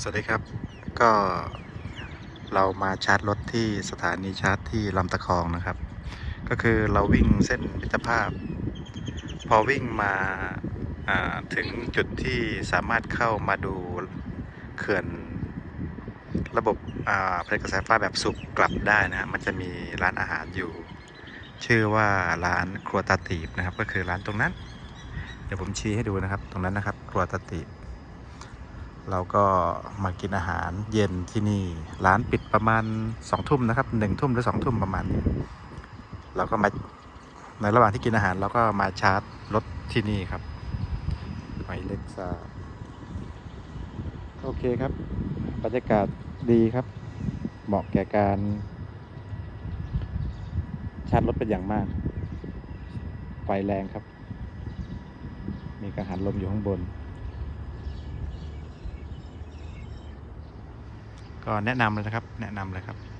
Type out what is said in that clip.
สวัสดีครับ ก็เรามาชาร์จรถที่สถานีชาร์จที่ลำตะคองนะครับ ก็คือเราวิ่งเส้นมิตรภาพ พอวิ่งมาาถึงจุดที่สามารถเข้ามาดูเขื่อนระบบผลิตกระแสไฟฟ้าแบบสุกกลับได้นะฮะมันจะมีร้านอาหารอยู่ ชื่อว่าร้านครัวตาตีบนะครับ ก็คือร้านตรงนั้น เดี๋ยวผมชี้ให้ดูนะครับ ตรงนั้นนะครับ ครัวตาตีบ เราก็มากินอาหารเย็นที่นี่ ร้านปิดประมาณสองทุ่มนะครับหนึ่งทุ่มหรือสองทุ่มประมาณนี้เราก็มาในระหว่างที่กินอาหารเราก็มาชาร์จรถที่นี่ครับหมายเลขสาโอเคครับ บรรยากาศดีครับ เหมาะแก่การชาร์จรถเป็นอย่างมาก ไฟแรงครับ มีกังหันลมอยู่ข้างบน ก็แนะนำเลยนะครับ แนะนำเลยครับ